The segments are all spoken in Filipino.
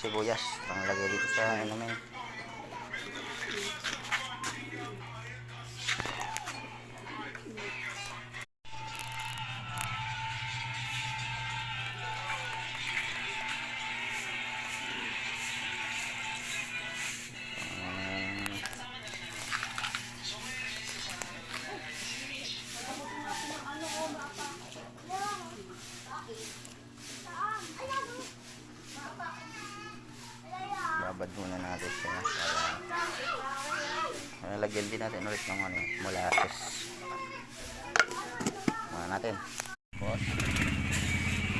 sibuyas. Panglagay dito sa inumin. Babad muna natin siya. Para uh, lagyan din natin ulit ng ano, molasses. Muna natin. Boss.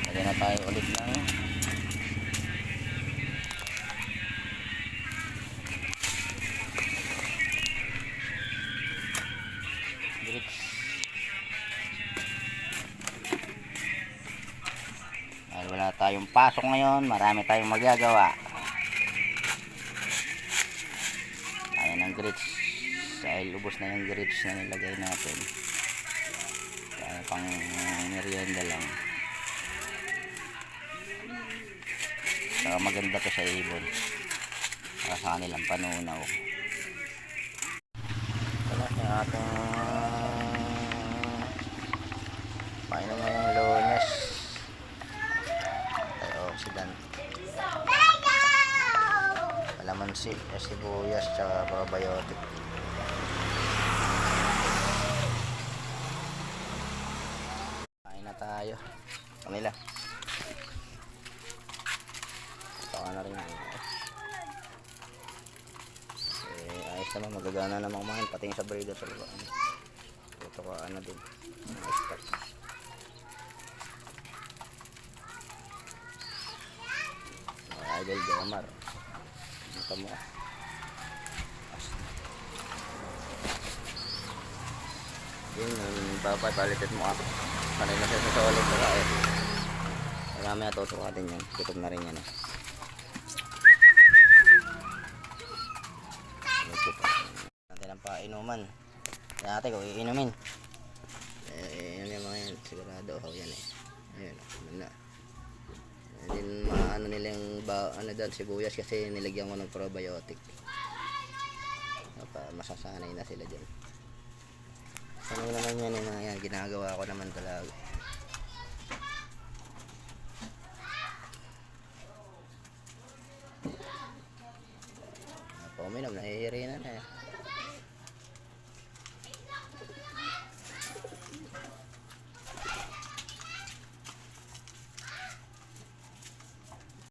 Lagyan na tayo ulit ng wala tayong pasok ngayon marami tayong magagawa Ayan ang grits. Dahil ubos na yung grits na nilagay natin. Kaya pang merienda lang. Saka maganda to sa ibon. Para sa kanilang panunaw. Wala yung ating painom ngayong lunes. Tayo, oxidant. Kalamansi, sibuyas, tsaka probiotic. Kain na tayo. Kanila. Baka na rin. Eh, ayos naman, magagana naman kumain. Pati yung sa breeder sa lupa. Ito ka ano din. Ayos pa. Idol Jamar. Mo. Yun, yung papapalitin mo ako. Panay na siya sa ulit sa kaya. Marami natutukatin yan. Gutom na rin yan eh. Natin ang painuman. Kaya natin kung iinumin. Eh, yan yung mga yan. Sigurado ako yan eh. Ayun, ano na. Hindi maano nila yung ba, ano doon, sibuyas kasi nilagyan ko ng probiotic. Pa, masasanay na sila dyan. Sanay naman yan yung mga yan. Ginagawa ko naman talaga. Pauminom, nahihiri na na eh.